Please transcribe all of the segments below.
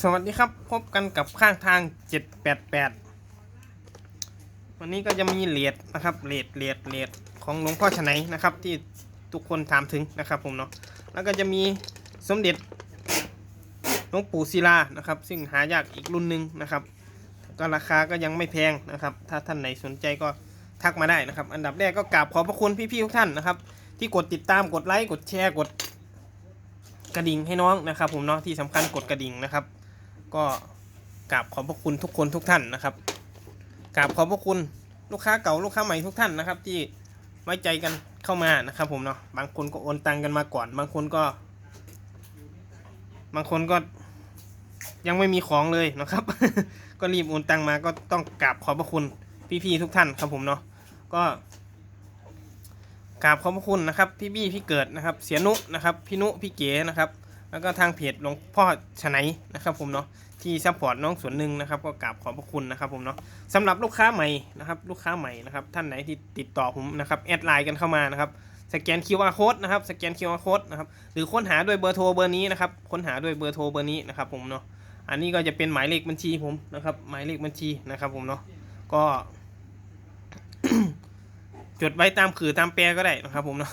สวัสดีครับพบกันกับข้างทาง 788 วันนี้ก็จะมีเลดนะครับเลดเลดเลดของหลวงพ่อฉไนนะครับที่ทุกคนถามถึงนะครับผมเนาะแล้วก็จะมีสมเด็จหลวงปู่ศิลานะครับ ซึ่งหายากอีกรุ่นหนึ่งนะครับ ก็ราคาก็ยังไม่แพงนะครับ ถ้าท่านไหนสนใจก็ทักมาได้นะครับ อันดับแรกก็กราบขอบพระคุณพี่ๆทุกท่านนะครับ ที่กดติดตามกดไลค์กดแชร์กด กระดิ่งให้น้องนะครับ ผมเนาะที่สำคัญกดกระดิ่งนะครับ ก็กราบขอบพระคุณทุกคนทุกท่านนะครับกราบขอบพระคุณลูกค้าเก่าลูกค้าใหม่ทุกท่านนะครับ ที่ไว้ใจกันเข้ามานะครับ ผมเนาะบางคนก็โอนตังกันมาก่อน บางคนก็ บางคนก็ยังไม่มีของเลยนะครับ ก็รีบโอนตังมาก็ต้องกราบขอบพระคุณพี่ๆทุกท่านครับผมเนาะก็ กราบขอบพระคุณนะครับพี่บี้พี่เกิดนะครับ เสียนุนะครับพี่นุพี่เก๋นะครับ แล้วก็ทางเพจหลวงพ่อชไนนะครับผมเนาะที่ซัพพอร์ตน้องส่วนหนึ่งนะครับ ก็กราบขอบพระคุณนะครับผมเนาะสำหรับลูกค้าใหม่นะครับ ลูกค้าใหม่นะครับ ท่านไหนที่ติดต่อผมนะครับแอดไลน์กันเข้ามานะครับสแกน QR code นะครับสแกน QR code นะครับหรือค้นหาด้วยเบอร์โทรเบอร์นี้นะครับค้นหาด้วยเบอร์โทรเบอร์นี้นะครับผมเนาะอันนี้ก็จะเป็นหมายเลขบัญชีผมนะครับหมายเลขบัญชีนะครับผมเนาะก็ จดไว้ตามคือตามแปรก็ได้นะครับผมเนาะ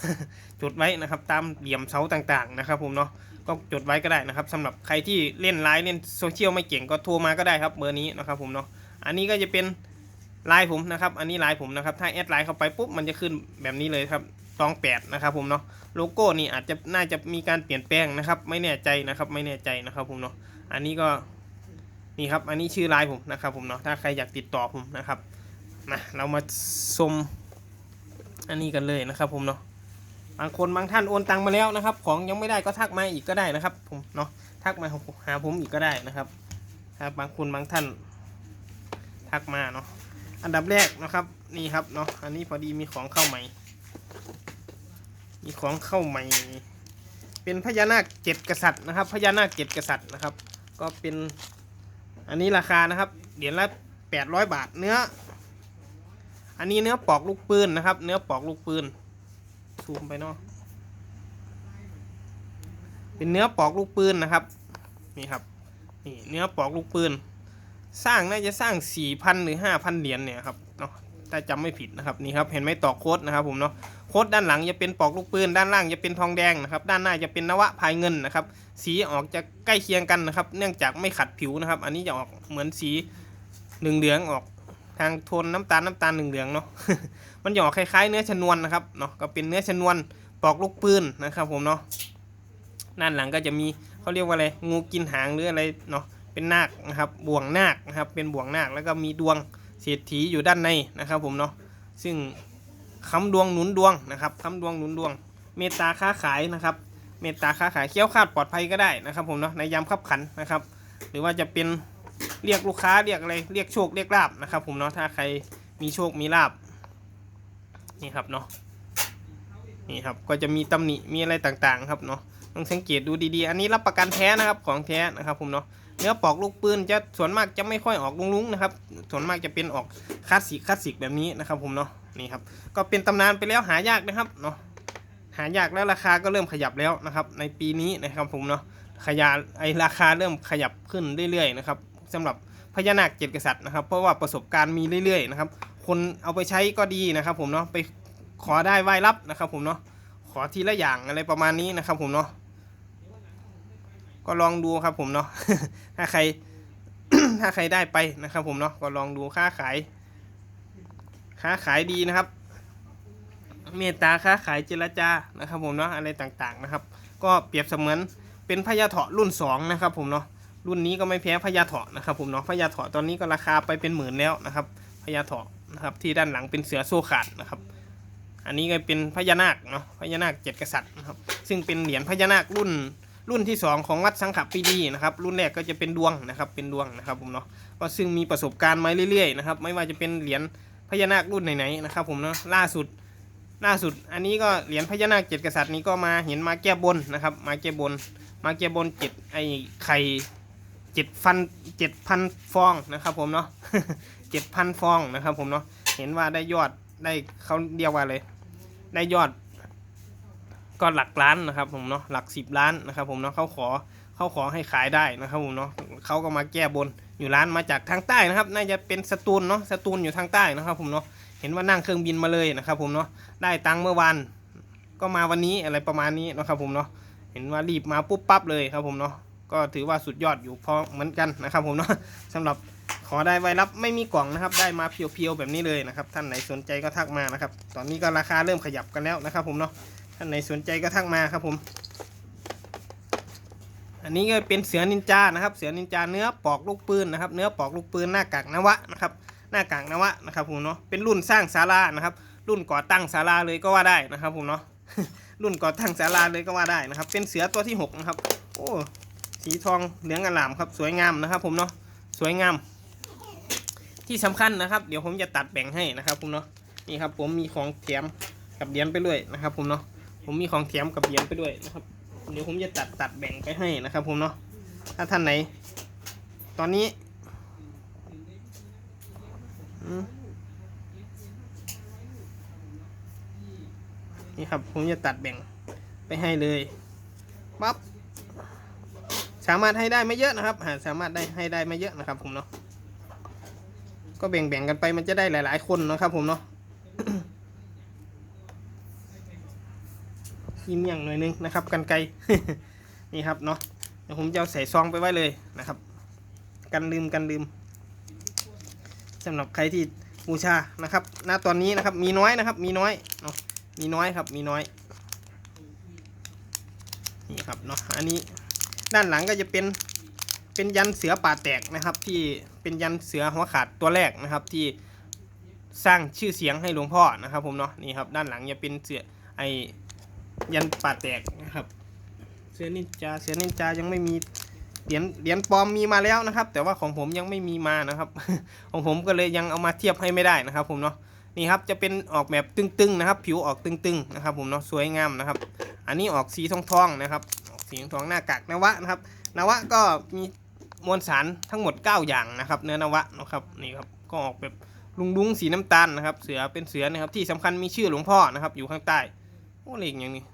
จดไว้นะครับตามเหลี่ยมเสาต่างๆนะครับผมเนาะก็จดไว้ก็ได้นะครับสำหรับใครที่เล่นไลน์เล่นโซเชียลไม่เก่งก็โทรมาก็ได้ครับเบอร์นี้นะครับผมเนาะอันนี้ก็จะเป็นไลน์ผมนะครับ อันนี้ไลน์ผมนะครับ ถ้าแอดไลน์เข้าไปปุ๊บมันจะขึ้นแบบนี้เลยครับตองแปดนะครับผมเนาะโลโก้นี่อาจจะน่าจะมีการเปลี่ยนแปลงนะครับ ไม่แน่ใจนะครับ ไม่แน่ใจนะครับผมเนาะอันนี้ก็นี่ครับ อันนี้ชื่อไลน์ผมนะครับผมเนาะถ้าใครอยากติดต่อผมนะครับมาเรามาชม อันนี้กันเลยนะครับ ผมเนาะบางคนบางท่านโอนตังมาแล้วนะครับ ของยังไม่ได้ก็ทักมาอีกก็ได้นะครับ ผมเนาะทักมาหาผมอีกก็ได้นะครับถ้าบางคนบางท่านทักมาเนาะอันดับแรกนะครับนี่ครับเนาะอันนี้พอดีมีของเข้าใหม่ มีของเข้าใหม่ เป็นพญานาคเจ็ดกษัตริย์นะครับ พญานาคเจ็ดกษัตริย์นะครับ ก็เป็นอันนี้ราคานะครับเหรียญละแปดร้อยบาทเนื้อ อันนี้เนื้อปอกลูกปืนนะครับ เนื้อปอกลูกปืนซูมไปเนาะเป็นเนื้อปอกลูกปืนนะครับนี่ครับนี่เนื้อปอกลูกปืน สร้างน่าจะสร้างสี่พันหรือห้าพันเหรียญเนี่ยครับเนาะถ้าจำไม่ผิดนะครับนี่ครับเห็นไหมต่อโค้ดนะครับผมเนาะโค้ดด้านหลังจะเป็นปอกลูกปืน ด้านล่างจะเป็นทองแดงนะครับ ด้านหน้าจะเป็นนวะพายเงินนะครับ สีออกจะใกล้เคียงกันนะครับ เนื่องจากไม่ขัดผิวนะครับ อันนี้จะออกเหมือนสีเหลืองเหลืองๆออก ทางโทนน้ำตาลน้ำตาลเหลืองเหลืองๆเนาะ มันจะออกคล้ายๆ เนื้อชนวนนะครับเนาะ ก็เป็นเนื้อชนวนปอกลูกปืนนะครับผมเนาะ ด้านหลังก็จะมีเขาเรียกว่าอะไร งูกินหางหรืออะไรเนาะ เป็นนาคนะครับ บ่วงนาคนะครับ เป็นบ่วงนาคแล้วก็มีดวงเศรษฐีอยู่ด้านในนะครับผมเนาะ ซึ่งค้ำดวงหนุนดวงนะครับค้ำดวงหนุนดวง เมตตาค้าขายนะครับ เมตตาค้าขายเคี้ยวคาดปลอดภัยก็ได้นะครับผมเนาะ ในยามขับขันนะครับ หรือว่าจะเป็น เรียกลูกค้าเรียกอะไรเรียกโชคเรียกลาบนะครับ ผมเนาะถ้าใครมีโชคมีลาบนี่ครับเนาะนี่ครับก็จะมีตำหนิมีอะไรต่างๆ ครับเนาะต้องสังเกตดูดีๆ อันนี้รับประกันแท้นะครับของแท้นะครับ ผมเนาะเนื้อปอกลูกปืนจะส่วนมากจะไม่ค่อยออกลุงๆนะครับ ส่วนมากจะเป็นออกคลาสสิกคลาสสิกแบบนี้นะครับ ผมเนาะนี่ครับก็เป็นตำนานไปแล้วหายากนะครับเนาะหายากแล้วราคาก็เริ่มขยับแล้วนะครับ ในปีนี้นะครับผมเนาะขยาไอราคาเริ่มขยับขึ้นเรื่อยๆนะครับ สำหรับพญานาคเจ็ดกษัตริย์นะครับ เพราะว่าประสบการณ์มีเรื่อยๆนะครับ คนเอาไปใช้ก็ดีนะครับ ผมเนาะไปขอได้ไหว้รับนะครับ ผมเนาะขอทีละอย่างอะไรประมาณนี้นะครับ ผมเนาะก็ลองดูครับผมเนาะถ้าใครถ้าใครได้ไปนะครับ ผมเนาะก็ลองดูค้าขาย ค้าขายดีนะครับ เมตตาค้าขายเจรจานะครับ ผมเนาะอะไรต่างๆนะครับ ก็เปรียบเสมือนเป็นพญาเถาะรุ่นสองนะครับ ผมเนาะ รุ่นนี้ก็ไม่แพ้พญาเถาะนะครับผมเนาะพญาเถาะตอนนี้ก็ราคาไปเป็นหมื่นแล้วนะครับพญาเถาะนะครับที่ด้านหลังเป็นเสือโซ่ขาดนะครับ อันนี้ก็เป็นพญานาคเนาะพญานาคเจ็ดกษัตริย์นะครับซึ่งเป็นเหรียญพญานาครุ่นรุ่นที่สองของวัดสังขปีดีนะครับรุ่นแรกก็จะเป็นดวงนะครับเป็นดวงนะครับผมเนาะก็ซึ่งมีประสบการณ์มาเรื่อยๆนะครับไม่ว่าจะเป็นเหรียญพญานาครุ่นไหนๆนะครับผมเนาะล่าสุดล่าสุด อันนี้ก็เหรียญพญานาคเจ็ดกษัตริย์นี้ก็มาเห็นมาแก้บนนะครับมาแก้บนมาแก้บนเจ็ดไอ้ไข่ เจ็ดพันเจ็ดพันฟองนะครับผมเนาะเจ็ดพันฟองนะครับผมเนาะเห็นว่าได้ยอดได้เขาเรียกว่าเลย ได้ยอดก็หลักล้านนะครับผมเนาะหลักสิบล้านนะครับผมเนาะเขาขอเขาขอให้ขายได้นะครับผมเนาะเขาก็มาแก้บนอยู่ร้านมาจากทางใต้นะครับ น่าจะเป็นสตูลเนาะสตูลอยู่ทางใต้นะครับผมเนาะเห็นว่านั่งเครื่องบินมาเลยนะครับผมเนาะได้ตังค์เมื่อวานก็มาวันนี้อะไรประมาณนี้นะครับผมเนาะเห็นว่ารีบมาปุ๊บปั๊บเลยครับผมเนาะ ก็ถือว่าสุดยอดอยู่พอเหมือนกันนะครับ ผมเนาะสำหรับขอได้ไวรับไม่มีกล่องนะครับ ได้มาเพียวๆแบบนี้เลยนะครับ ท่านไหนสนใจก็ทักมานะครับ ตอนนี้ก็ราคาเริ่มขยับกันแล้วนะครับ ผมเนาะท่านไหนสนใจก็ทักมาครับผม อันนี้ก็เป็นเสือนินจานะครับ เสือนินจาเนื้อปอกลูกปืนนะครับ เนื้อปอกลูกปืนหน้ากากนวะนะครับ หน้ากากนวะนะครับผมเนาะเป็นรุ่นสร้างศาลานะครับ รุ่นก่อตั้งศาลาเลยก็ว่าได้นะครับ ผมเนาะรุ่นก่อตั้งศาลาเลยก็ว่าได้นะครับ เป็นเสือตัวที่หกนะครับ โอ้ สีทองเหลืองอลามครับสวยงามนะครับผมเนาะสวยงาม ที่สำคัญนะครับ เดี๋ยวผมจะตัดแบ่งให้นะครับผมเนาะนี่ครับผมมีของแถมกับเหรียญไปด้วยนะครับ ผมเนาะผมมีของแถมกับเหรียญไปด้วยนะครับ เดี๋ยวผมจะตัดตัดแบ่งไปให้นะครับ ผมเนาะถ้าท่านไหน ตอนนี้นี่ครับผมจะตัดแบ่งไปให้เลยปั๊บ สามารถให้ได้ไม่เยอะนะครับหาสามารถได้ให้ได้ไม่เยอะนะครับ ผมเนาะก็แบ่งแบ่งกันไปมันจะได้หลาย ๆ คนนะครับ ผมเนาะยิ้มอย่างหน่อยนึงนะครับ กันไกลนี่ครับเนาะเดี๋ยวผมจะเอาใส่ซองไปไว้เลยนะครับ กันลืมกันลืมสำหรับใครที่บูชานะครับณตอนนี้นะครับ มีน้อยนะครับ มีน้อยเนาะมีน้อยครับ มีน้อยนี่ครับเนาะอันนี้ ด้านหลังก็จะเป็นเป็นยันเสือป่าแตกนะครับ ที่เป็นยันเสือหัวขาดตัวแรกนะครับ ที่สร้างชื่อเสียงให้หลวงพ่อนะครับ ผมเนาะนี่ครับ ด้านหลังจะเป็นเสือไอยันป่าแตกนะครับ เสือนินจาเสือนินจายังไม่มีเหรียญเหรียญปลอมมีมาแล้วนะครับ แต่ว่าของผมยังไม่มีมานะครับ ของผมก็เลยยังเอามาเทียบให้ไม่ได้นะครับ ผมเนาะนี่ครับจะเป็นออกแบบตึงๆนะครับ ผิวออกตึงๆนะครับ ผมเนาะสวยงามนะครับ อันนี้ออกสีทองๆนะครับ สีทองหน้ากากนวะนะครับนวะก็มีมวลสารทั้งหมด 9 อย่างนะครับ เนื้อนวะนะครับนี่ครับก็ออกแบบลุงดุ้งสีน้ำตาลนะครับ เสือเป็นเสือนะครับที่สำคัญมีชื่อหลวงพ่อนะครับ อยู่ข้างใต้โอ้เลขอย่างนี้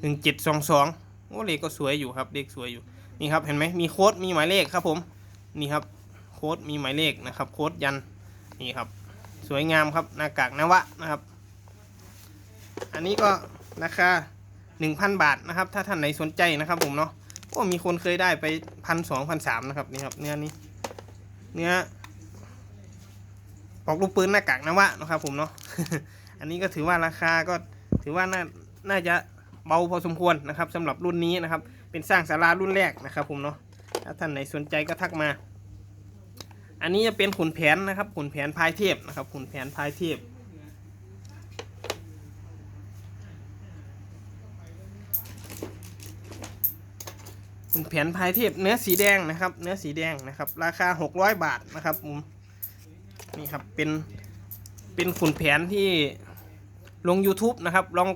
หนึ่งเจ็ดสองสองโอ้เลขก็สวยอยู่ครับเลขสวยอยู่นี่ครับเห็นไหมมีโค้ดมีหมายเลขครับผมนี่ครับโค้ดมีหมายเลขนะครับ โค้ดยันนี่ครับ สวยงามครับหน้ากากนวะนะครับ อันนี้ก็ราคา 1,000 บาทนะครับ ถ้าท่านไหนสนใจนะครับผมเนาะโอ้มีคนเคยได้ไปพันสองพันสามนะครับนี่ครับเนื้อนี้ เนื้อปอกลูกปืนหน้ากากนวะนะครับผมเนาะอันนี้ก็ถือว่าราคาก็ถือว่าน่าน่าจะเบาพอสมควรนะครับสำหรับรุ่นนี้นะครับ เป็นสร้างศาลารุ่นแรกนะครับผมเนาะถ้าท่านไหนสนใจก็ทักมา อันนี้จะเป็นขุนแผนนะครับขุนแผนพายเทพนะครับขุนแผนพายเทพ ขุนแผ่นพายเทพเนื้อสีแดงนะครับ เนื้อสีแดงนะครับ ราคา 600 บาทนะครับผมนี่ครับเป็นเป็นขุนแผนที่ลง YouTube นะครับ ลอง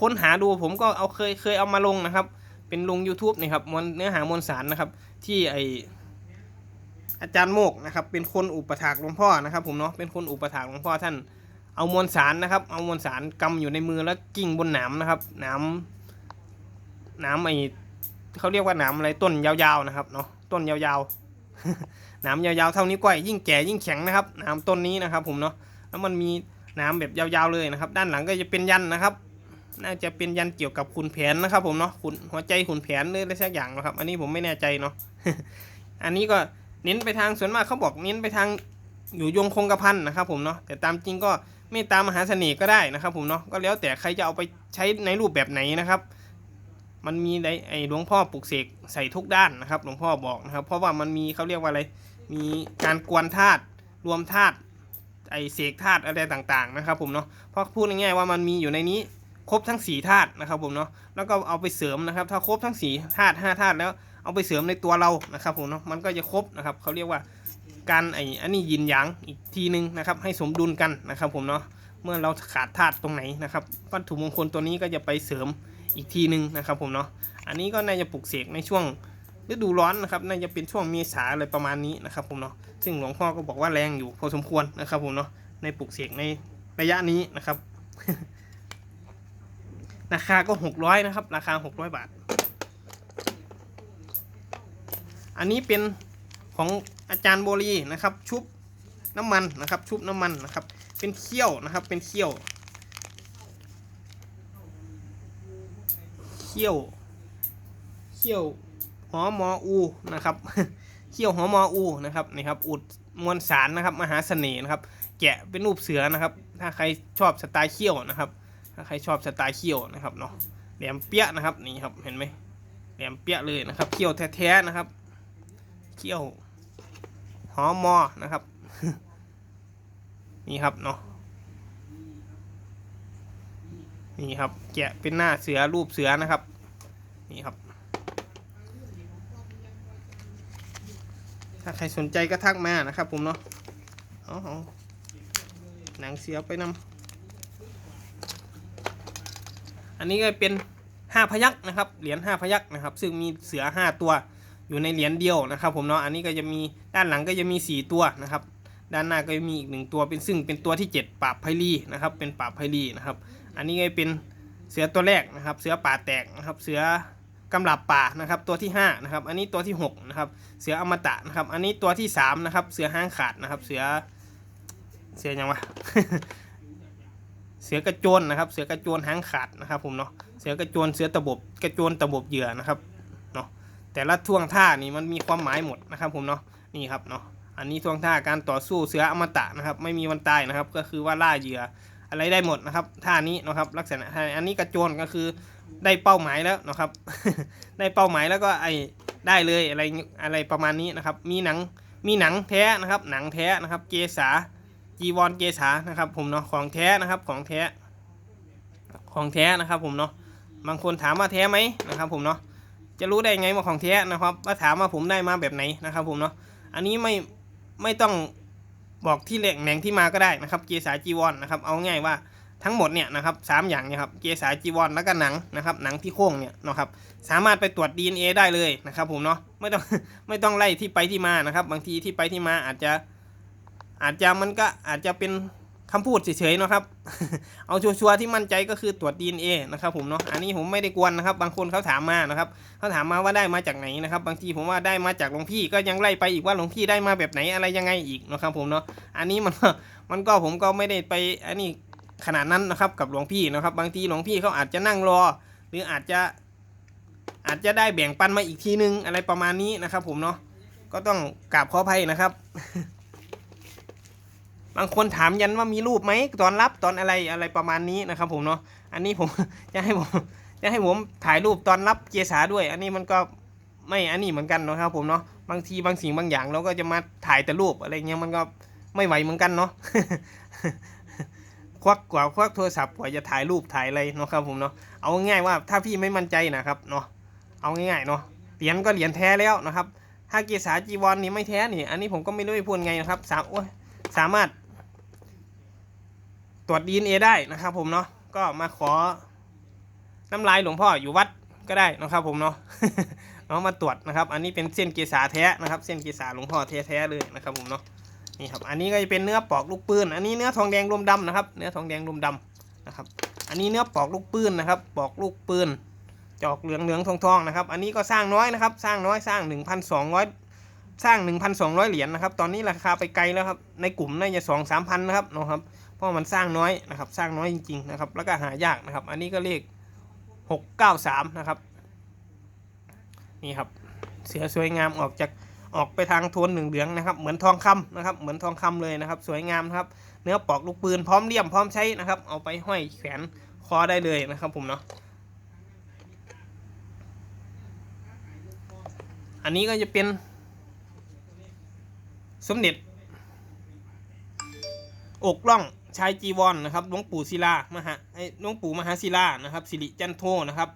ค้นหาดูผมก็เอาเคยเคยเอามาลงนะครับ เป็นลง YouTube นี่ครับมวลเนื้อหามวลสารนะครับ ที่ไออาจารย์โมกนะครับ เป็นคนอุปถากหลวงพ่อนะครับ ผมเนาะเป็นคนอุปถากหลวงพ่อท่านเอามวลสารนะครับ เอามวลสารกำอยู่ในมือแล้วกิ่งบนหนามนะครับหนามหนามไอ เขาเรียกว่าหนามอะไรต้นยาวๆนะครับเนาะต้นยาวๆหนามยาวๆเท่านี้ก้อยยิ่งแก่ยิ่งแข็งนะครับหนามต้นนี้นะครับ ผมเนาะแล้วมันมีหนามแบบยาวๆเลยนะครับ ด้านหลังก็จะเป็นยันนะครับ น่าจะเป็นยันเกี่ยวกับขุนแผนนะครับ ผมเนาะขุนหัวใจขุนแผนหรืออะไรสักอย่างนะครับ อันนี้ผมไม่แน่ใจเนาะอันนี้ก็เน้นไปทางส่วนมากเขาบอกเน้นไปทางอยู่ยงคงกระพันนะครับ ผมเนาะแต่ตามจริงก็เมตตามหาเสน่ห์ก็ได้นะครับ ผมเนาะก็แล้วแต่ใครจะเอาไปใช้ในรูปแบบไหนนะครับ มันมีไอ้หลวงพ่อปลุกเสกใส่ทุกด้านนะครับหลวงพ่อบอกนะครับ เพราะว่ามันมีเขาเรียกว่าอะไรมีการกวนธาตุรวมธาตุไอเสกธาตุอะไรต่างๆนะครับผมเนาะเพราะพูดง่ายๆว่ามันมีอยู่ในนี้ครบทั้งสี่ธาตุนะครับผมเนาะแล้วก็เอาไปเสริมนะครับ ถ้าครบทั้งสี่ธาตุห้าธาตุแล้วเอาไปเสริมในตัวเรานะครับผมเนาะมันก็จะครบนะครับเขาเรียกว่าการไอ้อันนี้ยินหยางอีกทีนึงนะครับให้สมดุลกันนะครับผมเนาะเมื่อเราขาดธาตุตรงไหนนะครับวัตถุมงคลตัวนี้ก็จะไปเสริม อีกทีหนึ่งนะครับผมเนาะอันนี้ก็น่าจะปลุกเสกในช่วงฤดูร้อนนะครับน่าจะเป็นช่วงเมษาอะไรประมาณนี้นะครับผมเนาะซึ่งหลวงพ่อก็บอกว่าแรงอยู่พอสมควรนะครับผมเนาะในปลุกเสกในระยะนี้นะครับ ราคาก็ 600 นะครับ ราคา 600 บาท อันนี้เป็นของอาจารย์โบรีนะครับ ชุบน้ำมันนะครับ ชุบน้ำมันนะครับ เป็นเขี้ยวนะครับ เป็นเขี้ยว เขี้ยวเขี้ยวหอมออูนะครับเขี้ยวหอมออูนะครับนี่ครับอุดมวลสารนะครับมหาเสน่ห์นะครับแกะเป็นรูปเสือนะครับ ถ้าใครชอบสไตล์เขี้ยวนะครับ ถ้าใครชอบสไตล์เขี้ยวนะครับเนาะแหลมเปี้ยนะครับนี่ครับเห็นไหมแหลมเปี้ยเลยนะครับเขี้ยวแท้ๆนะครับเขี้ยวหอมอนะครับนี่ครับเนาะ นี่ครับ แกะเป็นหน้าเสือรูปเสือนะครับ นี่ครับ ถ้าใครสนใจก็ทักมานะครับ ผมเนาะเอาเอาหนังเสือไปนำอันนี้ก็เป็นห้าพยักนะครับ เหรียญห้าพยักนะครับ ซึ่งมีเสือห้าตัวอยู่ในเหรียญเดียวนะครับ ผมเนาะ อันนี้ก็จะมีด้านหลังก็จะมีสี่ตัวนะครับ ด้านหน้าก็จะมีอีกหนึ่งตัวเป็นซึ่งเป็นตัวที่เจ็ดปราบไพลีนะครับ เป็นปราบไพลีนะครับ อันนี้ก็เป็นเสือตัวแรกนะครับ เสือป่าแตกนะครับ เสือกำลับป่านะครับ ตัวที่ห้านะครับ อันนี้ตัวที่หกนะครับ เสืออมตะนะครับ อันนี้ตัวที่สามนะครับ เสือห้างขาดนะครับ เสือ เสือยังวะ เสือกระโจนนะครับ เสือกระโจนห้างขาดนะครับผมเนาะ เสือกระโจน เสือตะบบกระโจนตะบบเหยื่อนะครับ เนาะ แต่ละท่วงท่านี่มันมีความหมายหมดนะครับผมเนาะ นี่ครับเนาะ อันนี้ท่วงท่าการต่อสู้ เสืออมตะนะครับ ไม่มีวันตายนะครับ ก็คือว่าล่าเหยื่อ อะไรได้หมดนะครับท่านี้นะครับลักษณะท่าอันนี้กระโจนก็คือได้เป้าหมายแล้วนะครับ ได้เป้าหมายแล้วก็ไอได้เลยอะไรอะไรประมาณนี้นะครับ มีหนังมีหนังแท้นะครับ หนังแท้นะครับเกษาจีวรเกษานะครับ ผมเนาะของแท้นะครับของแท้ ของแท้นะครับ ผมเนาะบางคนถามว่าแท้ไหมนะครับ ผมเนาะจะรู้ได้ไงว่าของแท้นะครับว่าถามว่าผมได้มาแบบไหนนะครับ ผมเนาะอันนี้ไม่ไม่ต้อง บอกที่แหล่งแหล่งที่มาก็ได้นะครับเกษาจีวรนะครับ เอาง่ายว่าทั้งหมดเนี่ยนะครับสามอย่างเนี่ยครับเกษาจีวรแล้วก็หนังนะครับ หนังที่โค้งเนี่ยนะครับ สามารถไปตรวจ DNA ได้เลยนะครับ ผมเนาะไม่ต้องไม่ต้องไล่ที่ไปที่มานะครับ บางทีที่ไปที่มาอาจจะ อาจจะมันก็อาจจะเป็น คำพูดเฉยๆเนาะครับ เอาชัวร์ๆที่มั่นใจก็คือตรวจ DNA นะครับผมเนาะ อันนี้ผมไม่ได้กวนนะครับ บางคนเขาถามมานะครับเขาถามมาว่าได้มาจากไหนนะครับ บางทีผมว่าได้มาจากหลวงพี่ก็ยังไล่ไปอีกว่าหลวงพี่ได้มาแบบไหนอะไรยังไงอีกนะครับผมเนาะ อันนี้มันมันก็ผมก็ไม่ได้ไปอันนี้ขนาดนั้นนะครับกับหลวงพี่นะครับ บางทีหลวงพี่เขาอาจจะนั่งรอ หรืออาจจะอาจจะได้แบ่งปันมาอีกทีนึงอะไรประมาณนี้นะครับ ผมเนาะ ก็ต้องกราบขออภัยนะครับ บางคนถามยันว่ามีรูปไหมตอนรับตอนอะไรอะไรประมาณนี้นะครับ ผมเนาะอันนี้ผมจะให้ผมจะให้ผมถ่ายรูปตอนรับเกษาด้วย อันนี้มันก็ไม่อันนี้เหมือนกันนะครับ ผมเนาะบางทีบางสิ่งบางอย่างเราก็จะมาถ่ายแต่รูปอะไรเงี้ยมันก็ไม่ไหวเหมือนกันเนาะควักกว่าควักโทรศัพท์กว่าจะถ่ายรูปถ่ายอะไรเนาะครับผมเนาะเอาง่ายว่าถ้าพี่ไม่มั่นใจนะครับเนาะเอาง่ายๆเนาะเหรียญก็เหรียญแท้แล้วนะครับ ถ้าเกษาจีวรนี่ไม่แท้นี่ อันนี้ผมก็ไม่รู้จะพูดไงนะครับสามโอ้ย สามารถ ตรวจดีเอได้นะครับผมเนาะก็มาขอน้ำลายหลวงพ่ออยู่วัดก็ได้นะครับผมเนาะเนาะมาตรวจนะครับ อันนี้เป็นเส้นเกษาแท้นะครับ เส้นเกษาหลวงพ่อแท้ๆเลยนะครับผมเนาะนี่ครับอันนี้ก็จะเป็นเนื้อปอกลูกปืนอันนี้เนื้อทองแดงรวมดำนะครับ เนื้อทองแดงรวมดำนะครับ อันนี้เนื้อปอกลูกปืนนะครับ ปอกลูกปืนจอกเหลืองเหลืองทองทองนะครับ อันนี้ก็สร้างน้อยนะครับ สร้างน้อยสร้าง 1,200 สร้าง 1,200 เหรียญนะครับ ตอนนี้ราคาไปไกลแล้วครับ ในกลุ่มน่าจะสองสามพันนะครับเนาะครับ เพราะมันสร้างน้อยนะครับ สร้างน้อยจริงๆนะครับ แล้วก็หายากนะครับ อันนี้ก็เลขหกเก้าสามนะครับ นี่ครับ เสือสวยงามออกจากออกไปทางโทนหนึ่งเหลืองนะครับ เหมือนทองคำนะครับ เหมือนทองคำเลยนะครับ สวยงามครับ เนื้อปอกลูกปืนพร้อมเลี่ยมพร้อมใช้นะครับ เอาไปห้อยแขวนคอได้เลยนะครับผมเนาะ อันนี้ก็จะเป็น สมเด็จ อกล่องชายจีวรนนะครับหลวงปู่ศิลามหาไอ้หลวงปู่มหาศิลานะครับสิริจันโทนะครับ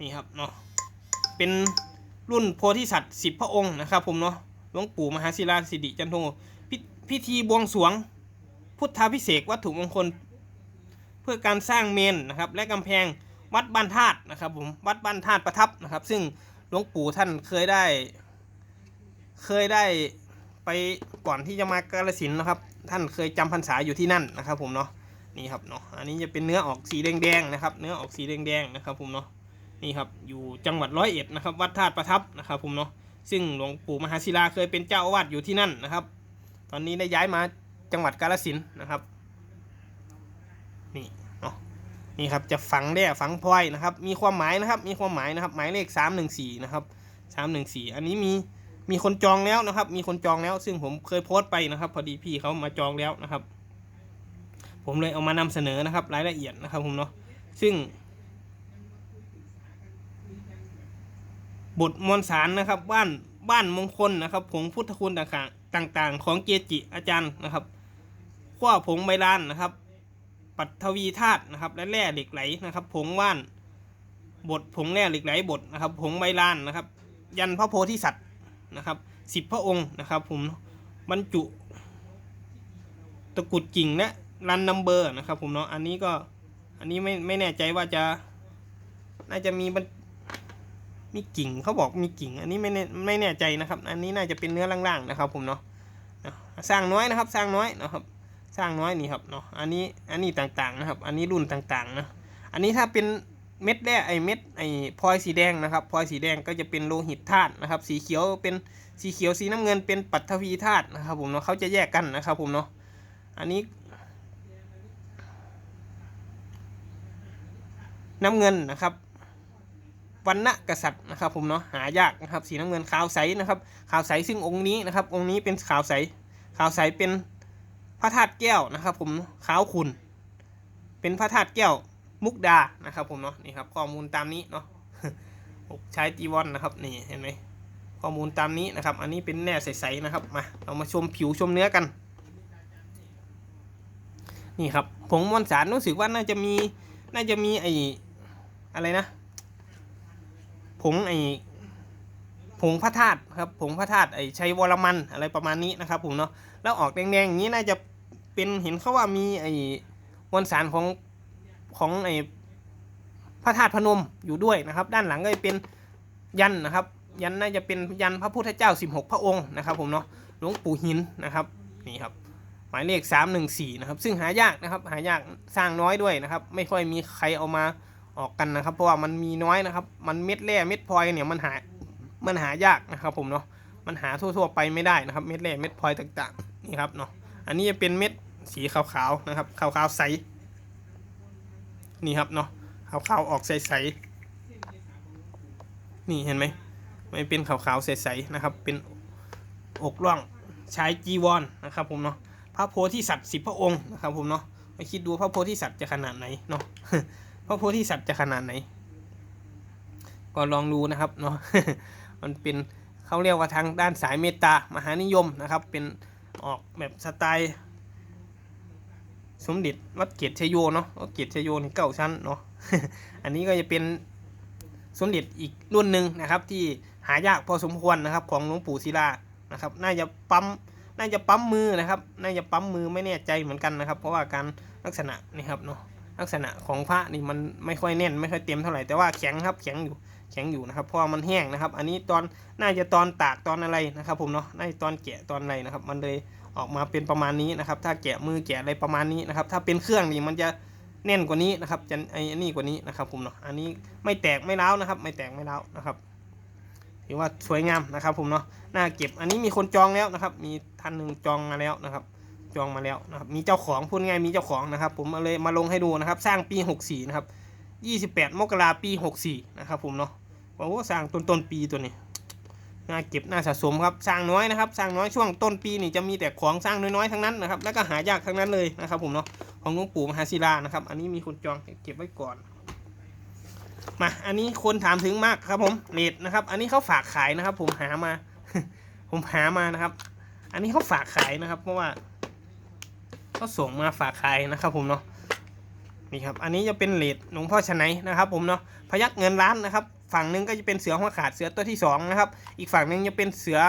นี่ครับเนาะเป็นรุ่นโพธิสัตว์สิบพระองค์นะครับ ผมเนาะหลวงปู่มหาศิลาสิริจันโทพิพิธีบวงสรวง พุทธาพิเศษวัตถุมงคล เพื่อการสร้างเมนนะครับ และกำแพงวัดบ้านธาตุนะครับผมวัดบ้านธาตุประทับนะครับ ซึ่งหลวงปู่ท่านเคยได้ เคยได้ ไปก่อนที่จะมากาลสินนะครับ ท่านเคยจำพรรษาอยู่ที่นั่นนะครับผมเนาะนี่ครับเนาะอันนี้จะเป็นเนื้อออกสีแดงๆนะครับ เนื้อออกสีแดงๆนะครับผมเนาะนี่ครับอยู่จังหวัดร้อยเอ็ดนะครับวัดธาตุประทับนะครับผมเนาะซึ่งหลวงปู่มหาศิลาเคยเป็นเจ้าอาวาสอยู่ที่นั่นนะครับ ตอนนี้ได้ย้ายมาจังหวัดกาฬสินนะครับนี่เนาะนี่ครับจะฝังแร่ฝังพลอยนะครับ มีความหมายนะครับ มีความหมายนะครับ หมายเลขสามหนึ่งสี่นะครับสามหนึ่งสี่อันนี้มี มีคนจองแล้วนะครับ มีคนจองแล้ว ซึ่งผมเคยโพสต์ไปนะครับ พอดีพี่เขามาจองแล้วนะครับ ผมเลยเอามานำเสนอนะครับ รายละเอียดนะครับ ผมเนาะซึ่ง บทมวลสารนะครับ บ้านบ้านมงคลนะครับผงพุทธคุณต่างๆต่าง ๆ ของเกจิอาจารย์นะครับขั้วผงใบลานนะครับ ปัทวีธาตุนะครับ และแร่เหล็กไหลนะครับ ผงว่านบทผงแร่เหล็กไหลบทนะครับ ผงใบลานนะครับ ยันพระโพธิสัตว์ นะครับสิบพระองค์นะครับผมบรรจุตะกุดกิ่งและรันนัมเบอร์นะครับผมเนาะอันนี้ก็อันนี้ไม่ไม่แน่ใจว่าจะน่าจะมีมีกิ่งเขาบอกมีกิ่ง อันนี้ไม่แน่ไม่แน่ใจนะครับ อันนี้น่าจะเป็นเนื้อล่างๆนะครับผมเนาะสร้างน้อยนะครับสร้างน้อยนะครับ สร้างน้อยนี่ครับเนาะอันนี้อันนี้ต่างๆนะครับ อันนี้รุ่นต่างๆนะอันนี้ถ้าเป็น เม็ดแร่ไอเม็ดไอพลอยสีแดงนะครับพลอยสีแดงก็จะเป็นโลหิตธาตุนะครับ สีเขียวเป็นสีเขียวสีน้ำเงินเป็นปัทวีธาตุนะครับผมเนาะเขาจะแยกกันนะครับผมเนาะอันนี้ น้ำเงินนะครับวันณะกษัตริย์นะครับผมเนาะหายากนะครับสีน้ำเงินขาวใสนะครับขาวใสซึ่งองค์นี้นะครับ องค์นี้เป็นขาวใสขาวใสเป็นพระธาตุแก้วนะครับ ผมขาวขุนเป็นพระธาตุแก้ว มุกดานะครับผมเนาะนี่ครับข้อมูลตามนี้เนาะใช้จีวรนนะครับนี่เห็นไหมข้อมูลตามนี้นะครับ อันนี้เป็นแร่ใสๆนะครับมาเรามาชมผิวชมเนื้อกัน นี่ครับผงมวลสารรู้สึกว่าน่าจะมีน่าจะมีไออะไรนะผงไอผงพระธาตุครับผงพระธาตุไอชัยวรมันอะไรประมาณนี้นะครับผมเนาะแล้วออกแดงๆอย่างนี้น่าจะเป็นเห็นเขาว่ามีไอมวลสารของ ของไอพระธาตุพนมอยู่ด้วยนะครับ ด้านหลังก็จะเป็นยันนะครับ ยันน่าจะเป็นยันพระพุทธเจ้า 16 พระองค์นะครับ ผมเนาะหลวงปู่หินนะครับนี่ครับหมายเลข 314 นะครับ ซึ่งหายากนะครับ หายากสร้างน้อยด้วยนะครับ ไม่ค่อยมีใครเอามาออกกันนะครับ เพราะว่ามันมีน้อยนะครับ มันเม็ดแร่เม็ดพลอยเนี่ยมันหามันหายากนะครับ ผมเนาะมันหาทั่วๆไปไม่ได้นะครับ เม็ดแร่เม็ดพลอยต่างๆนี่ครับเนาะอันนี้จะเป็นเม็ดสีขาวๆนะครับขาวๆใส นี่ครับเนาะขาวๆออกใสๆนี่เห็นไหมไมันเป็นขาวๆใสๆนะครับ เป็นอกร่องชายจีวรนะครับผมเนาะพระโพธิสัตว์สิบพระองค์นะครับผมเนาะไปคิดดูพระโพธิสัตว์จะขนาดไหนเนาะพระโพธิสัตว์จะขนาดไหน ก็ลองดูนะครับเนาะมันเป็นเขาเรียกว่าทางด้านสายเมตตามหานิยมนะครับ เป็นออกแบบสไตล์ สมเด็จวัดเกียรติชโยเนาะวัดเกียรติชโยนี่เก้าชั้นเนาะอันนี้ก็จะเป็นสมเด็จอีกรุ่นหนึ่งนะครับ ที่หายากพอสมควรนะครับ ของหลวงปู่ศิลานะครับ น่าจะปั๊มน่าจะปั๊มมือนะครับ น่าจะปั๊มมือไม่แน่ใจเหมือนกันนะครับ เพราะว่าการลักษณะนี่ครับเนาะลักษณะของพระนี่มันไม่ค่อยแน่นไม่ค่อยเต็มเท่าไหร่แต่ว่าแข็งครับแข็งอยู่แข็งอยู่นะครับเพราะมันแห้งนะครับ อันนี้ตอนน่าจะตอนตากตอนอะไรนะครับ ผมเนาะน่าจะตอนแกะตอนอะไรนะครับ มันเลย ออกมาเป็นประมาณนี้นะครับ ถ้าแกะมือแกะอะไรประมาณนี้นะครับ ถ้าเป็นเครื่องนี่มันจะแน่นกว่านี้นะครับจะไอ้นนี้กว่านี้นะครับผมเนาะอันนี้ไม่แตกไม่ร้านะครับ ไม่แตกไม่ร้านะครับถือว่าสวยงามนะครับผมเนาะน่าเก็บอันนี้มีคนจองแล้วนะครับ มีท่านหนึ่งจองมาแล้วนะครับ จองมาแล้วนะครับมีเจ้าของพูดง่ายมีเจ้าของนะครับ ผมมาเลยมาลงให้ดูนะครับ สร้างปี 64 นะครับ 28 มกราปี 64 นะครับผมเนาะโอ้โหสร้างต้นต้นปีตัวนี้ น่าเก็บน่าสะสมครับสร้างน้อยนะครับสร้างน้อยช่วงต้นปีนี่จะมีแต่ของสร้างน้อยๆทั้งนั้นนะครับแล้วก็หายากทั้งนั้นเลยนะครับผมเนาะของหลวงปู่มหาศิลานะครับ อันนี้มีคนจองเก็บไว้ก่อนมาอันนี้คนถามถึงมากครับผมเลดนะครับ อันนี้เขาฝากขายนะครับ ผมหามา ผมหามานะครับ อันนี้เขาฝากขายนะครับ เพราะว่าเขาส่งมาฝากขายนะครับ ผมเนาะนี่ครับ อันนี้จะเป็นเลดหลวงพ่อชนัยนะครับ ผมเนาะพยักเงินล้านนะครับ ฝั่งหนึงก็จะเป็นเสือหัวขาดเสือตัวที่สองนะครับ อีกฝั่งหนึงจะเป็นเสือ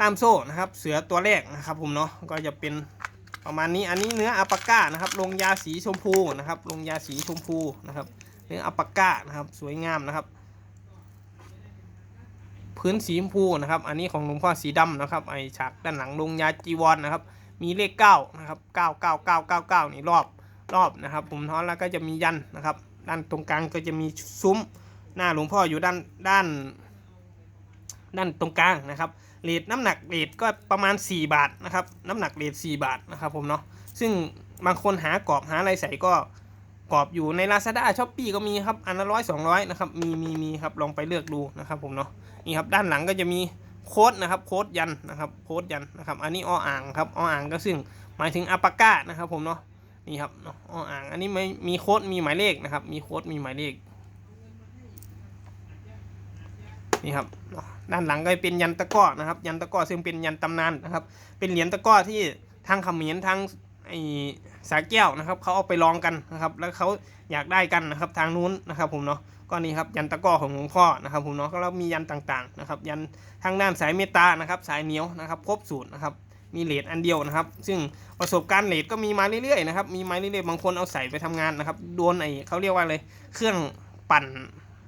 ล่ามโซ่นะครับ เสือตัวแรกนะครับ ผมเนาะก็จะเป็นประมาณนี้อันนี้เนื้ออัปปาก้านะครับ ลงยาสีชมพูนะครับ ลงยาสีชมพูนะครับ เนื้ออัปปาก้านะครับ สวยงามนะครับ พื้นสีชมพูนะครับ อันนี้ของหลวงพ่อสีดำนะครับไอฉากด้านหลังลงยาจีวรนนะครับ มีเลขเก้านะครับเก้าเก้าเก้าเก้าเก้านี่รอบรอบนะครับ ผมท้อนแล้วก็จะมียันนะครับ ด้านตรงกลางก็จะมีซุ้มหน้าหลวงพ่ออยู่ด้านด้านด้านตรงกลางนะครับเลทน้ำหนักเลทก็ประมาณ 4 บาทนะครับ น้ำหนักเลท4บาทนะครับผมเนาะซึ่งบางคนหากรอบหาอะไรใส่ก็กรอบอยู่ใน Lazada s h o p e e ก็มีครับอันละร้อยสองร้อยนะครับมีมีมีครับลองไปเลือกดูนะครับผมเนาะนี่ครับด้านหลังก็จะมีโค้ดนะครับโค้ดยันนะครับโค้ดยันนะครับอันนี้ออ่างครับออ่างก็ซึ่งหมายถึงอัปปาก้านะครับผมเนาะ นี่ครับเนาะออ่างอันนี้ไม่มีโค้ดมีหมายเลขนะครับ มีโค้ดมีหมายเลขนี่ครับด้านหลังก็เป็นยันตะก้อนะครับ ยันตะก้อซึ่งเป็นยันตำนานนะครับ เป็นเหรียญตะก้อที่ทางเขมรทางไอสาแก้วนะครับเขาเอาไปลองกันนะครับ แล้วเขาอยากได้กันนะครับทางนู้นนะครับ ผมเนาะก็นี่ครับยันตะก้อของหลวงพ่อนะครับ ผมเนาะก็แล้วมียันต่างๆนะครับ ยันทางด้านสายเมตตานะครับ สายเหนียวนะครับ ครบสูตรนะครับ มีเลทอันเดียวนะครับ ซึ่งประสบการณ์เลทก็มีมาเรื่อยๆนะครับ มีมาเรื่อยๆ บางคนเอาใส่ไปทำงานนะครับ โดนไอเขาเรียกว่าอะไร เครื่องปั่น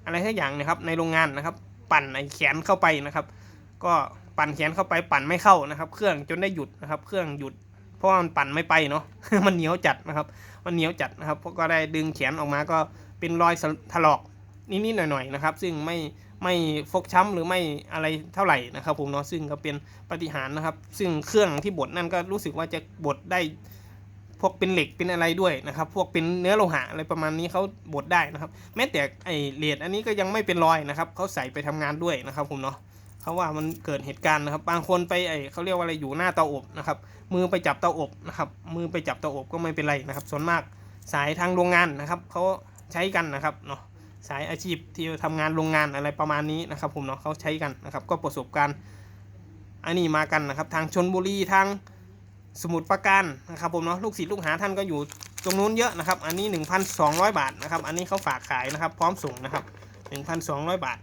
อะไรทักอย่างนะครับ ในโรงงานนะครับ ปั่นไอ้แขนเข้าไปนะครับ ก็ปั่นแขนเข้าไปปั่นไม่เข้านะครับ เครื่องจนได้หยุดนะครับ เครื่องหยุด เพราะว่ามันปั่นไม่ไปเนาะ มันเหนียวจัดนะครับ มันเหนียวจัดนะครับเพราะก็ได้ดึงแขนออกมาก็เป็นรอยถลอกนิดๆหน่อยๆนะครับ ซึ่งไม่ ไม่ฟกช้ำหรือไม่อะไรเท่าไหร่นะครับผมเนาะซึ่งก็เป็นปฏิหารนะครับ ซึ่งเครื่องที่บดนั่นก็รู้สึกว่าจะบดได้พวกเป็นเหล็กเป็นอะไรด้วยนะครับ พวกเป็นเนื้อโลหะอะไรประมาณนี้เขาบดได้นะครับ แม้แต่ไอเลดอันนี้ก็ยังไม่เป็นรอยนะครับเขาใส่ไปทำงานด้วยนะครับผมเนาะเขาว่ามันเกิดเหตุการณ์นะครับ บางคนไปไอเขาเรียกว่าอะไรอยู่หน้าเตาอบนะครับ มือไปจับเตาอบนะครับ มือไปจับเตาอบก็ไม่เป็นไรนะครับ ส่วนมากสายทางโรงงานนะครับเขาใช้กันนะครับเนาะ สายอาชีพที่ทำงานโรงงานอะไรประมาณนี้นะครับผมเนาะเขาใช้กันนะครับ ก็ประสบการณ์อันนี้มากันนะครับ ทางชนบุรีทางสมุดประการนะครับผมเนาะลูกศิษย์ลูกหาท่านก็อยู่ตรงนู้นเยอะนะครับ อันนี้ 1,200 บาทนะครับ อันนี้เขาฝากขายนะครับ พร้อมส่งนะครับ 1,200 บาท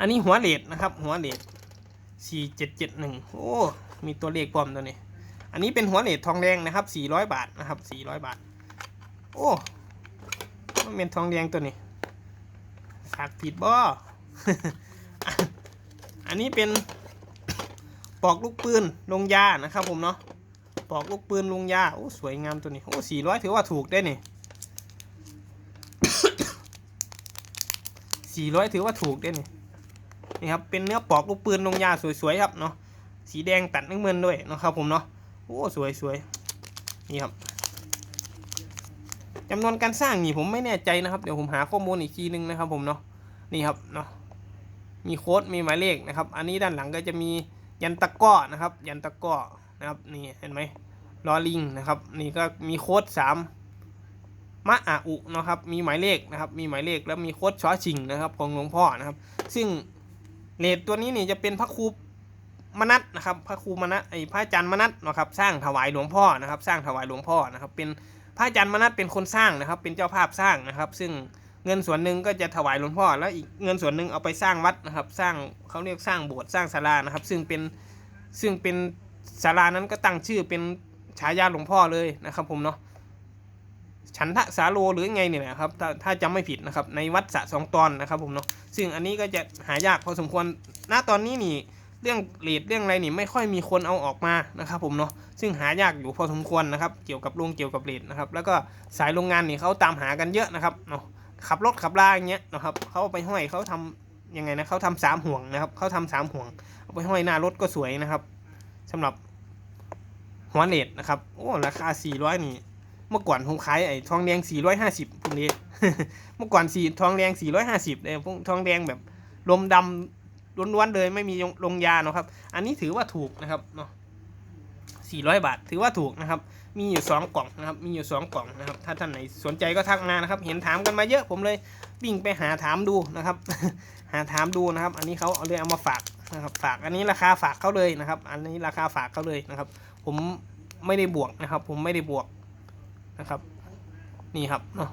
อันนี้หัวเลดนะครับ หัวเลด4771 โอ้ มีตัวเลขปลอมตัวนี้ อันนี้เป็นหัวเลดทองแดงนะครับ 400 บาทนะครับ 400 บาท โอ้ มันเป็นทองแดงตัวนี้ฝากผิดบ่ อันนี้เป็นปอกลูกปืนลงยานะครับผมเนาะ ปอกลูกปืนลงยา โอ้สวยงามตัวนี้ โอ้สี่ร้อยถือว่าถูกได้นี่สี่ร้อยถือว่าถูกได้นี่ นี่ครับ เป็นเนื้อปอกลูกปืนลงยาสวยๆครับเนาะ สีแดงตัดน้ำเงินด้วยนะครับผมเนาะ โอ้สวยสวยนี่ครับ จำนวนการสร้างนี่ผมไม่แน่ใจนะครับ เดี๋ยวผมหาข้อมูลอีกทีนึงนะครับผมเนาะนี่ครับเนาะมีโค้ดมีหมายเลขนะครับ อันนี้ด้านหลังก็จะมียันตะก้อนะครับ ยันตะก้อนะครับนี่เห็นไหมลอลิงนะครับ นี่ก็มีโค้ดสามมะอาอุนะครับ มีหมายเลขนะครับ มีหมายเลขแล้วมีโค้ดชอชิงนะครับ ของหลวงพ่อนะครับ ซึ่งเลทตัวนี้นี่จะเป็นพระครูมนัตนะครับ พระครูมนัตไอพระอาจารย์มนัตนะครับ สร้างถวายหลวงพ่อนะครับ สร้างถวายหลวงพ่อนะครับ เป็น พระอาจารย์มนัตเป็นคนสร้างนะครับ เป็นเจ้าภาพสร้างนะครับ ซึ่งเงินส่วนหนึ่งก็จะถวายหลวงพ่อ แล้วอีกเงินส่วนหนึ่งเอาไปสร้างวัดนะครับ สร้างเขาเรียกสร้างโบสถ์สร้างศาลานะครับ ซึ่งเป็นซึ่งเป็นศาลานั้นก็ตั้งชื่อเป็นฉายาหลวงพ่อเลยนะครับผมเนาะฉันทะสาโลหรือไงเนี่ยนะครับถ้าถ้าจำไม่ผิดนะครับในวัดสะสองตอนนะครับผมเนาะซึ่งอันนี้ก็จะหายากพอสมควรณตอนนี้นี่ เรื่องเลดเรื่องอะไรนี่ไม่ค่อยมีคนเอาออกมานะครับผมเนาะซึ่งหายากอยู่พอสมควรนะครับ เกี่ยวกับโรงเกี่ยวกับเลดนะครับ แล้วก็สายโรงงานนี่เขาตามหากันเยอะนะครับเนาะขับรถขับลาอย่างเงี้ยนะครับเขาเอาไปห้อยเขาทำยังไงนะเขาทำสามห่วงนะครับเขาทำสามห่วงเอาไปห้อยหน้ารถก็สวยนะครับสำหรับหัวเลดนะครับโอ้ราคา400นี่เมื่อก่อนผมขายไอ้ทองแดง450พวกนี้เมื่อก่อนสีทองแดง450เลยพวกทองแดงแบบลมดำ ล้วนๆเลยไม่มีลงยาเนาะครับ อันนี้ถือว่าถูกนะครับเนาะ400บาท ถือว่าถูกนะครับ มีอยู่2กล่องนะครับ มีอยู่2กล่องนะครับ ถ้าท่านไหนสนใจก็ทักมานะครับ เห็นถามกันมาเยอะผมเลยวิ่งไปหาถามดูนะครับ หาถามดูนะครับ อันนี้เขาเอาเลยเอามาฝากนะครับ ฝากอันนี้ราคาฝากเขาเลยนะครับ อันนี้ราคาฝากเขาเลยนะครับ ผมไม่ได้บวกนะครับ ผมไม่ได้บวกนะครับ นี่ครับเนาะ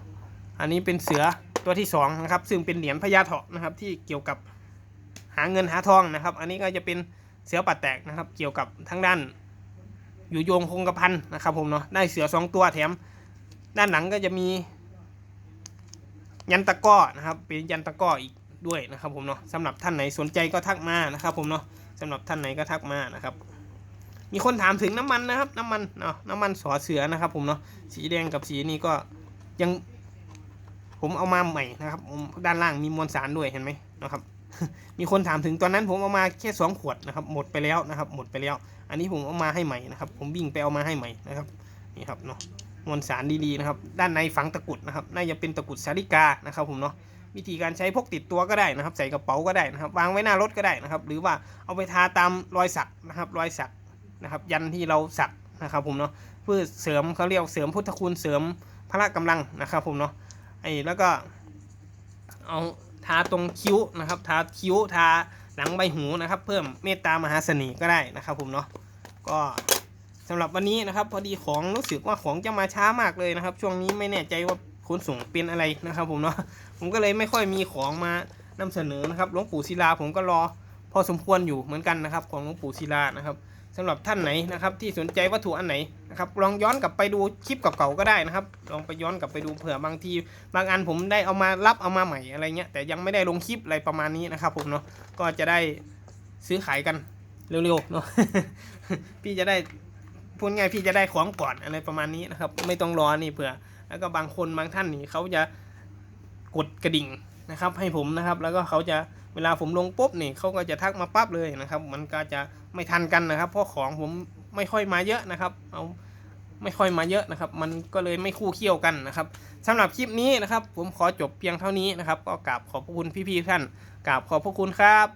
อันนี้เป็นเสือตัวที่สองนะครับ ซึ่งเป็นเหรียญพญาเถาะนะครับ ที่เกี่ยวกับ หาเงินหาทองนะครับ อันนี้ก็จะเป็นเสือปัดแตกนะครับ เกี่ยวกับทั้งด้าน อยู่โยงคงกระพันนะครับผมเนาะได้เสือสองตัวแถม ด้านหลังก็จะมี ยันตะก้อนะครับ เป็นยันตะก้ออีกด้วยนะครับผมเนาะสำหรับท่านไหนสนใจก็ทักมานะครับผมเนาะสำหรับท่านไหนก็ทักมานะครับ มีคนถามถึงน้ำมันนะครับ น้ำมันเนาะน้ำมันสอเสือนะครับผมเนาะสีแดงกับสีนี้ก็ยังผมเอามาใหม่นะครับด้านล่างมีมวลสารด้วยเห็นไหมนะครับ มีคนถามถึงตอนนั้นผมเอามาแค่สองขวดนะครับ หมดไปแล้วนะครับ หมดไปแล้ว อันนี้ผมเอามาให้ใหม่นะครับ ผมวิ่งไปเอามาให้ใหม่นะครับนี่ครับเนาะมวลสารดีๆนะครับ ด้านในฝังตะกุดนะครับ น่าจะเป็นตะกุดสาริกานะครับ ผมเนาะวิธีการใช้พกติดตัวก็ได้นะครับ ใส่กระเป๋าก็ได้นะครับ วางไว้หน้ารถก็ได้นะครับ หรือว่าเอาไปทาตามรอยสักนะครับ รอยสักนะครับ ยันที่เราสักนะครับผมเนาะเพื่อเสริมเขาเรียกเสริมพุทธคุณเสริมพละกำลังนะครับ ผมเนาะไอ้แล้วก็เอา ทาตรงคิ้วนะครับ ทาคิ้วทาหลังใบหูนะครับ เพิ่มเมตตามหาเสน่ห์ก็ได้นะครับ ผมเนาะก็สำหรับวันนี้นะครับ พอดีของรู้สึกว่าของจะมาช้ามากเลยนะครับ ช่วงนี้ไม่แน่ใจว่าขนส่งเป็นอะไรนะครับ ผมเนาะผมก็เลยไม่ค่อยมีของมานำเสนอนะครับหลวงปู่ศิลาผมก็รอพอสมควรอยู่เหมือนกันนะครับ ของหลวงปู่ศิลานะครับ สำหรับท่านไหนนะครับที่สนใจวัตถุอันไหนนะครับลองย้อนกลับไปดูคลิปเก่าๆก็ได้นะครับ ลองไปย้อนกลับไปดูเผื่อบางที บางอันผมได้เอามารับเอามาใหม่อะไรเงี้ยแต่ยังไม่ได้ลงคลิปอะไรประมาณนี้นะครับผมเนาะก็จะได้ซื้อขายกันเร็วๆเนาะพี่จะได้พูดง่ายพี่จะได้ของก่อนอะไรประมาณนี้นะครับ ไม่ต้องรอนี่เผื่อ แล้วก็บางคนบางท่านนี่เขาจะกดกระดิ่งนะครับ ให้ผมนะครับ แล้วก็เขาจะเวลาผมลงปุ๊บนี่เขาก็จะทักมาปั๊บเลยนะครับ มันก็จะ ไม่ทันกันนะครับ เพราะของผมไม่ค่อยมาเยอะนะครับ เอาไม่ค่อยมาเยอะนะครับ มันก็เลยไม่คู่เคี่ยวกันนะครับสำหรับคลิปนี้นะครับ ผมขอจบเพียงเท่านี้นะครับ ก็กราบขอบพระคุณพี่ๆท่านกราบขอบพระคุณครับ